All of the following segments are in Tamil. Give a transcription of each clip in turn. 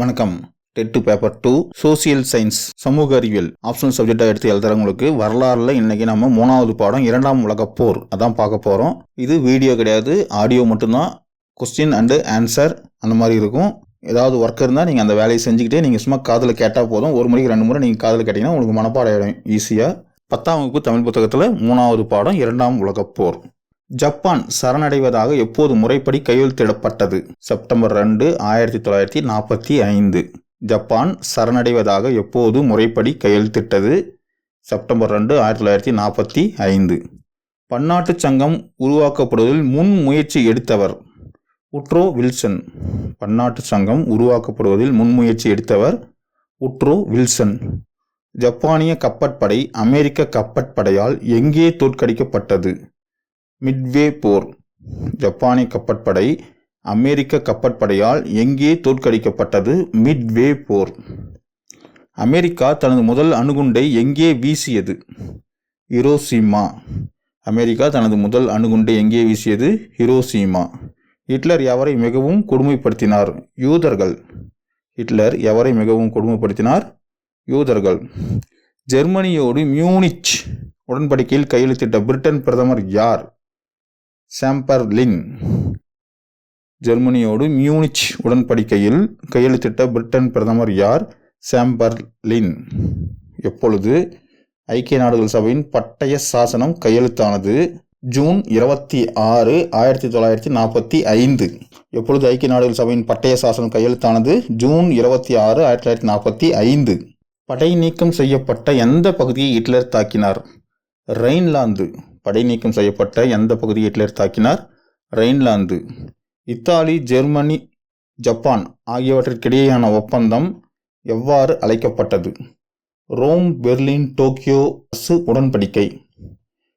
வணக்கம். TET paper two social science சமூக அறிவியல் ஆப்ஷனல் சப்ஜெக்டாக எடுத்து எழுதுறவங்களுக்கு வரலாறுல இன்னைக்கு நம்ம மூணாவது பாடம் இரண்டாம் உலக போர் அதான் பார்க்க போகிறோம் இது வீடியோ கிடையாது ஆடியோ மட்டும்தான். கொஸ்டின் அண்டு ஆன்சர் அந்த மாதிரி இருக்கும். ஏதாவது ஒர்க் இருந்தால் நீங்கள் அந்த வேலையை செஞ்சுக்கிட்டே நீங்கள் சும்மா காதில் கேட்டால் போதும். ஒரு மணிக்கு ரெண்டு முறை நீங்கள் காதில் கேட்டிங்கன்னா உங்களுக்கு மனப்பாடம் ஈஸியாக பத்தாம் வகுப்பு தமிழ் புத்தகத்தில் மூணாவது பாடம் இரண்டாம் உலகப் போர். ஜப்பான் சரணடைவதாக எப்போது முறைப்படி கையெழுத்திடப்பட்டது செப்டம்பர் ரெண்டு ஆயிரத்தி தொள்ளாயிரத்தி நாற்பத்தி ஐந்து. ஜப்பான் சரணடைவதாக எப்போது முறைப்படி கையெழுத்திட்டது? செப்டம்பர் ரெண்டு ஆயிரத்தி தொள்ளாயிரத்தி நாற்பத்தி ஐந்து. பன்னாட்டுச் சங்கம் உருவாக்கப்படுவதில் முன் முயற்சி எடுத்தவர் உட்ரோ வில்சன். பன்னாட்டு சங்கம் உருவாக்கப்படுவதில் முன்முயற்சி எடுத்தவர் உட்ரோ வில்சன். ஜப்பானிய கப்பற்படை அமெரிக்க கப்பற்படையால் எங்கே தோற்கடிக்கப்பட்டது? மிட்வே போர். ஜப்பானிய கப்பற்படை அமெரிக்க கப்பற்படையால் எங்கே தோற்கடிக்கப்பட்டது? மிட்வே போர். அமெரிக்கா தனது முதல் அணுகுண்டை எங்கே வீசியது? ஹிரோசிமா அமெரிக்கா தனது முதல் அணுகுண்டை எங்கே வீசியது? ஹிரோசிமா ஹிட்லர் எவரை மிகவும் கொடுமைப்படுத்தினார்? யூதர்கள். ஹிட்லர் எவரை மிகவும் கொடுமைப்படுத்தினார்? யூதர்கள். ஜெர்மனியோடு மியூனிச் உடன்படிக்கையில் கையெழுத்திட்ட பிரிட்டன் பிரதமர் யார்? சாம்பர்லின் ஜெர்மனியோடு மியூனிச் உடன்படிக்கையில் கையெழுத்திட்ட பிரிட்டன் பிரதமர் யார்? சாம்பர்லின் எப்பொழுது ஐக்கிய நாடுகள் சபையின் பட்டய சாசனம் கையெழுத்தானது? ஜூன் இருபத்தி ஆறு ஆயிரத்தி தொள்ளாயிரத்தி நாற்பத்தி ஐந்து. எப்பொழுது ஐக்கிய நாடுகள் சபையின் பட்டய சாசனம் கையெழுத்தானது? ஜூன் இருபத்தி ஆறு ஆயிரத்தி தொள்ளாயிரத்தி நாற்பத்தி ஐந்து. படை நீக்கம் செய்யப்பட்ட எந்த பகுதியை ஹிட்லர் தாக்கினார்? ரெயின்லாந்து. படை நீக்கம் செய்யப்பட்ட எந்த பகுதியை ஹிட்லர் தாக்கினார்? ரெயின்லாந்து இத்தாலி ஜெர்மனி ஜப்பான் ஆகியவற்றிற்கிடையேயான ஒப்பந்தம் எவ்வாறு அழைக்கப்பட்டது? ரோம் பெர்லின் டோக்கியோ அசு உடன்படிக்கை.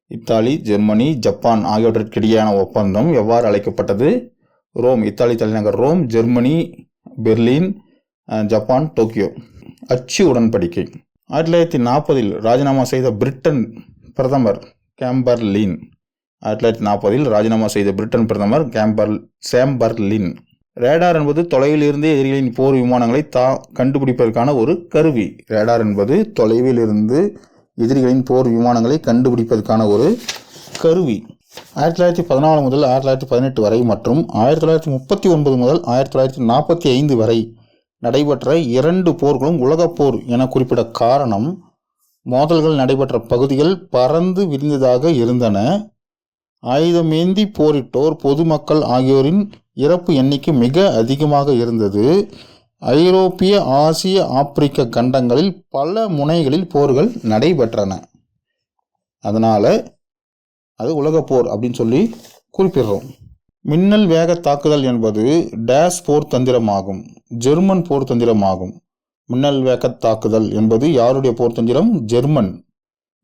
இத்தாலி ஜெர்மனி ஜப்பான் ஆகியவற்றிற்கிடையேயான ஒப்பந்தம் எவ்வாறு அழைக்கப்பட்டது? ரோம் இத்தாலி தலைநகர் Rome Germany Berlin Japan Tokyo. அச்சு உடன்படிக்கை. ஆயிரத்தி தொள்ளாயிரத்தி நாற்பதில் ராஜினாமா செய்த பிரிட்டன் பிரதமர் கேம்பர்லின். ஆயிரத்தி தொள்ளாயிரத்தி நாற்பதில் ராஜினாமா செய்த பிரிட்டன் பிரதமர் கேம்பர் சேம்பர்லின். ரேடார் என்பது தொலைவில் இருந்தே எதிரிகளின் போர் விமானங்களை தா கண்டுபிடிப்பதற்கான ஒரு கருவி. ரேடார் என்பது தொலைவில் இருந்து எதிரிகளின் போர் விமானங்களை கண்டுபிடிப்பதற்கான ஒரு கருவி. ஆயிரத்தி தொள்ளாயிரத்தி பதினாலு முதல் ஆயிரத்தி தொள்ளாயிரத்தி பதினெட்டு வரை மற்றும் ஆயிரத்தி தொள்ளாயிரத்தி முப்பத்தி ஒன்பது முதல் ஆயிரத்தி தொள்ளாயிரத்தி நாற்பத்தி ஐந்து வரை நடைபெற்ற இரண்டு போர்களும் உலகப் போர் என குறிப்பிட காரணம் மோதல்கள் நடைபெற்ற பகுதிகள் பறந்து விரிந்ததாக இருந்தன. ஆயுதமேந்தி போரிட்டோர் பொதுமக்கள் ஆகியோரின் இறப்பு எண்ணிக்கை மிக அதிகமாக இருந்தது. ஐரோப்பிய ஆசிய ஆப்பிரிக்க கண்டங்களில் பல முனைகளில் போர்கள் நடைபெற்றன. அதனால் அது உலகப் போர் அப்படின்னு சொல்லி குறிப்பிடுறோம். மின்னல் வேக தாக்குதல் என்பது டேஸ் போர் தந்திரமாகும் ஜெர்மன் போர் தந்திரமாகும் மின்னல் வேக தாக்குதல் என்பது யாருடைய போர் தந்திரம்? ஜெர்மன்.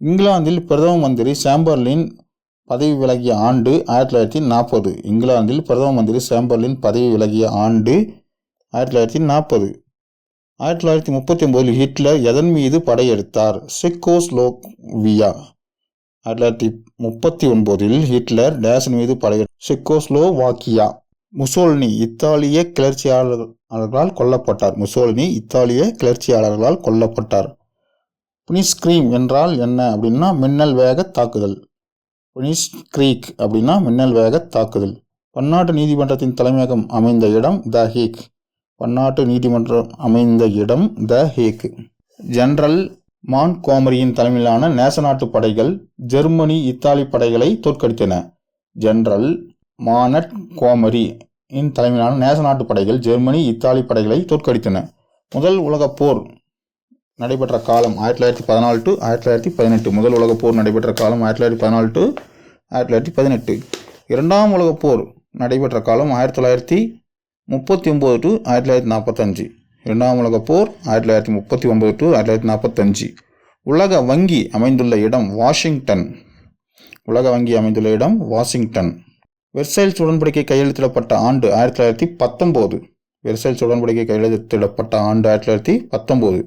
இங்கிலாந்தில் பிரதம மந்திரி சாம்பர்லின் பதவி விலகிய ஆண்டு ஆயிரத்தி தொள்ளாயிரத்தி நாற்பது. இங்கிலாந்தில் பிரதம மந்திரி சாம்பர்லின் பதவி விலகிய ஆண்டு ஆயிரத்தி தொள்ளாயிரத்தி நாற்பது. ஆயிரத்தி தொள்ளாயிரத்தி முப்பத்தி ஒம்போதில் ஹிட்லர் எதன் மீது படையெடுத்தார்? செக்கோஸ்லோவியா. ஆயிரத்தி தொள்ளாயிரத்தி முப்பத்தி ஒன்பதில் ஹிட்லர் டேசன் மீது படையெடு செக்கோஸ்லோவாக்கியா. முசோலினி இத்தாலிய கிளர்ச்சியாளர்களால் கொல்லப்பட்டார். முசோலினி இத்தாலிய கிளர்ச்சியாளர்களால் கொல்லப்பட்டார். புனிஸ்கிரீம் என்றால் என்ன அப்படின்னா மின்னல் வேக தாக்குதல். புனிஸ் கிரீக் அப்படின்னா மின்னல் வேக தாக்குதல். பன்னாட்டு நீதிமன்றத்தின் தலைமையகம் அமைந்த இடம் த ஹேக். பன்னாட்டு நீதிமன்றம் அமைந்த இடம் த ஹேக். ஜெனரல் மான் கோமரியின் தலைமையிலான நேச நாட்டு படைகள் ஜெர்மனி இத்தாலி படைகளை தோற்கடித்தன. ஜெனரல் மானட் கோமரி இன் தலைமையிலான நேச நாட்டு படைகள் ஜெர்மனி இத்தாலி படைகளை தோற்கடித்தன. முதல் உலகப் போர் நடைபெற்ற காலம் ஆயிரத்தி தொள்ளாயிரத்தி பதினாலு டு ஆயிரத்தி தொள்ளாயிரத்தி பதினெட்டு. முதல் உலகப் போர் நடைபெற்ற காலம் ஆயிரத்தி தொள்ளாயிரத்தி பதினாலு டு ஆயிரத்தி தொள்ளாயிரத்தி பதினெட்டு. இரண்டாம் உலகப் போர் நடைபெற்ற காலம் ஆயிரத்தி தொள்ளாயிரத்தி முப்பத்தி ஒம்பது டு ஆயிரத்தி தொள்ளாயிரத்தி நாற்பத்தஞ்சு. இரண்டாம் உலகப் போர் ஆயிரத்தி தொள்ளாயிரத்தி முப்பத்தி ஒம்பது டு ஆயிரத்தி தொள்ளாயிரத்தி நாற்பத்தஞ்சு. உலக வங்கி அமைந்துள்ள இடம் வாஷிங்டன். உலக வங்கி அமைந்துள்ள இடம் வாஷிங்டன். வெர்சைல்ஸ் உடன்படிக்கை கையெழுத்திடப்பட்ட ஆண்டு ஆயிரத்தி தொள்ளாயிரத்தி பத்தொம்போது வெர்சைல்ஸ் உடன்படிக்கை கையெழுத்திடப்பட்ட ஆண்டு ஆயிரத்தி தொள்ளாயிரத்தி பத்தொம்போது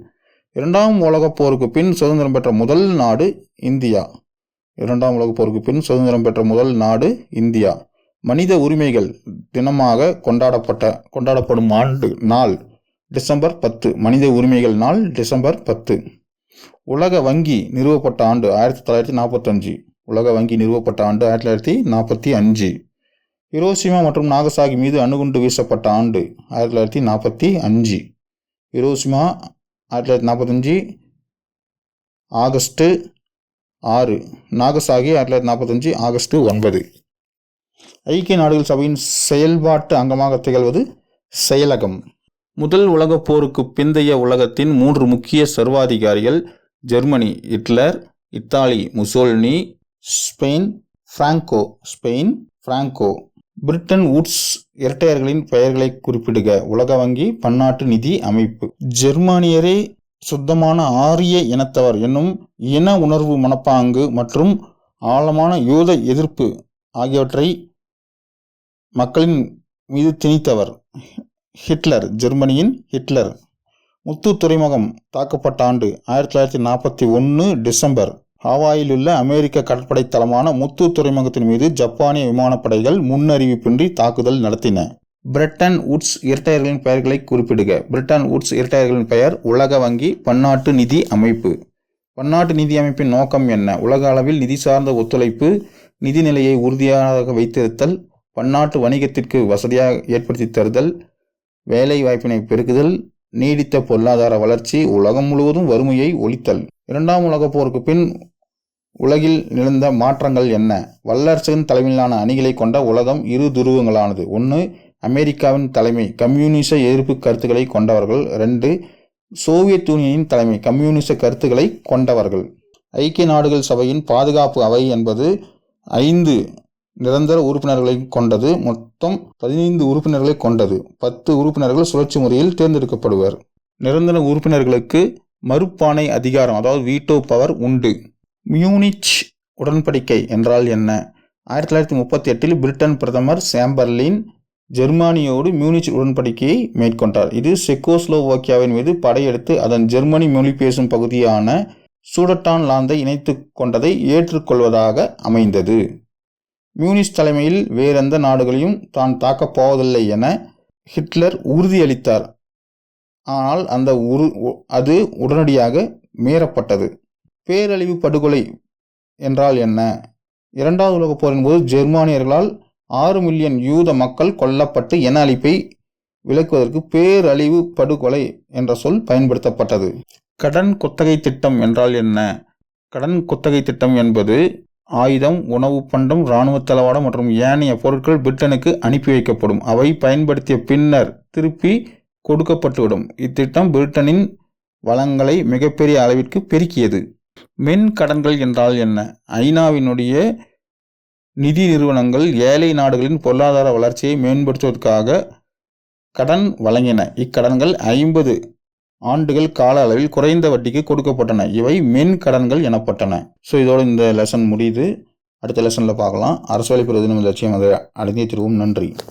இரண்டாம் உலகப் போருக்கு பின் சுதந்திரம் பெற்ற முதல் நாடு இந்தியா. இரண்டாம் உலகப் போருக்கு பின் சுதந்திரம் பெற்ற முதல் நாடு இந்தியா. மனித உரிமைகள் தினமாக கொண்டாடப்பட்ட கொண்டாடப்படும் ஆண்டு நாள் டிசம்பர் பத்து. மனித உரிமைகள் நாள் டிசம்பர் பத்து. உலக வங்கி நிறுவப்பட்ட ஆண்டு ஆயிரத்தி தொள்ளாயிரத்தி நாற்பத்தஞ்சு. உலக வங்கி நிறுவப்பட்ட ஆண்டு ஆயிரத்தி தொள்ளாயிரத்தி நாற்பத்தி அஞ்சு. ஹிரோஷிமா மற்றும் நாகசாகி மீது அணுகுண்டு வீசப்பட்ட ஆண்டு ஆயிரத்தி தொள்ளாயிரத்தி நாற்பத்தி அஞ்சு. ஹிரோஷிமா ஆயிரத்தி தொள்ளாயிரத்தி நாற்பத்தஞ்சு ஆகஸ்ட்டு ஆறு நாகசாகி ஆயிரத்தி தொள்ளாயிரத்தி நாற்பத்தஞ்சு ஆகஸ்ட் ஒன்பது. ஐக்கிய நாடுகள் சபையின் செயல்பாட்டு அங்கமாக திகழ்வது செயலகம். முதல் உலகப் போருக்கு பிந்தைய உலகத்தின் மூன்று முக்கிய சர்வாதிகாரிகள் Germany Hitler Italy Mussolini Spain Franco Spain Franco. Bretton Woods இரட்டையர்களின் பெயர்களை குறிப்பிடுக. உலக வங்கி பன்னாட்டு நிதி அமைப்பு. ஜெர்மானியரே சுத்தமான ஆரிய இனத்தவர் என்னும் இன உணர்வு மனப்பாங்கு மற்றும் ஆழமான யூத எதிர்ப்பு ஆகியவற்றை மக்களின் மீது திணித்தவர் ஹிட்லர் ஜெர்மனியின் ஹிட்லர். முத்து துறைமுகம் தாக்கப்பட்ட ஆண்டு ஆயிரத்தி தொள்ளாயிரத்தி நாற்பத்தி ஒன்று டிசம்பர் ஹவாயில் உள்ள அமெரிக்க கடற்படை தளமான முத்து துறைமுகத்தின் மீது ஜப்பானிய விமானப்படைகள் முன்னறிவிப்பின்றி தாக்குதல் நடத்தின. பிரிட்டன் உட்ஸ் இரட்டையர்களின் பெயர்களை குறிப்பிடுக. பிரிட்டன் உட்ஸ் இரட்டையர்களின் பெயர் உலக வங்கி பன்னாட்டு நிதி அமைப்பு. பன்னாட்டு நிதி அமைப்பின் நோக்கம் என்ன? உலக அளவில் நிதி சார்ந்த ஒத்துழைப்பு நிதி நிலையை உறுதியாக வைத்திருத்தல் பன்னாட்டு வணிகத்திற்கு வசதியாக ஏற்படுத்தி தருதல் வேலை வாய்ப்பினை பெருக்குதல் நீடித்த பொருளாதார வளர்ச்சி உலகம் முழுவதும் வறுமையை ஒழித்தல். இரண்டாம் உலகப் போருக்கு பின் உலகில் நிகழ்ந்த மாற்றங்கள் என்ன? வல்லரசின் தலைமையிலான அணிகளை கொண்ட உலகம் இரு துருவங்களானது. ஒன்று அமெரிக்காவின் தலைமை கம்யூனிச எதிர்ப்பு கருத்துக்களை கொண்டவர்கள். ரெண்டு சோவியத் யூனியனின் தலைமை கம்யூனிச கருத்துக்களை கொண்டவர்கள். ஐக்கிய நாடுகள் சபையின் பாதுகாப்பு அவை என்பது ஐந்து நிரந்தர உறுப்பினர்களை கொண்டது மொத்தம் பதினைந்து உறுப்பினர்களை கொண்டது. பத்து உறுப்பினர்கள் சுழற்சி முறையில் தேர்ந்தெடுக்கப்படுவர். நிரந்தர உறுப்பினர்களுக்கு மறுப்பானை அதிகாரம் அதாவது வீட்டோ பவர் உண்டு. மியூனிச் உடன்படிக்கை என்றால் என்ன? ஆயிரத்தி தொள்ளாயிரத்தி முப்பத்தி எட்டில் பிரிட்டன் பிரதமர் சாம்பர்லின் ஜெர்மானியோடு மியூனிச் உடன்படிக்கையை மேற்கொண்டார். இது செக்கோஸ்லோவாக்கியாவின் மீது படையெடுத்து அதன் ஜெர்மனி மொழி பேசும் பகுதியான சூடட்டான் லாந்தை இணைத்து கொண்டதை ஏற்றுக்கொள்வதாக அமைந்தது. மியூனிஸ் தலைமையில் வேறெந்த நாடுகளையும் தான் தாக்கப் போவதில்லை என ஹிட்லர் உறுதியளித்தார். ஆனால் அந்த உரு அது உடனடியாக மீறப்பட்டது. பேரழிவு படுகொலை என்றால் என்ன? இரண்டாவது உலகப் போரின் போது ஜெர்மானியர்களால் ஆறு மில்லியன் யூத மக்கள் கொல்லப்பட்டு என அழிப்பை விளக்குவதற்கு பேரழிவு படுகொலை என்ற சொல் பயன்படுத்தப்பட்டது. கடன் குத்தகை திட்டம் என்றால் என்ன? கடன் குத்தகை திட்டம் என்பது ஆயுதம் உணவு பண்டம் இராணுவ தளவாடம் மற்றும் ஏனைய பொருட்கள் பிரிட்டனுக்கு அனுப்பி வைக்கப்படும். அவை பயன்படுத்திய பின்னர் திருப்பி கொடுக்கப்பட்டுவிடும். இத்திட்டம் பிரிட்டனின் வளங்களை மிகப்பெரிய அளவிற்கு பெருக்கியது. மென் கடன்கள் என்றால் என்ன? ஐநாவினுடைய நிதி நிறுவனங்கள் ஏழை நாடுகளின் பொருளாதார வளர்ச்சியை மேம்படுத்துவதற்காக கடன் வழங்கின. இக்கடன்கள் ஐம்பது ஆண்டுகள் கால அளவில் குறைந்த வட்டிக்கு கொடுக்கப்பட்டன. இவை மென் கடன்கள் எனப்பட்டன. ஸோ இதோட இந்த லெசன் முடியுது. அடுத்த லெசனில் பார்க்கலாம். அரசு வழி பிரதிநிதி லட்சியம் அதை அடைந்தே திருவும். நன்றி.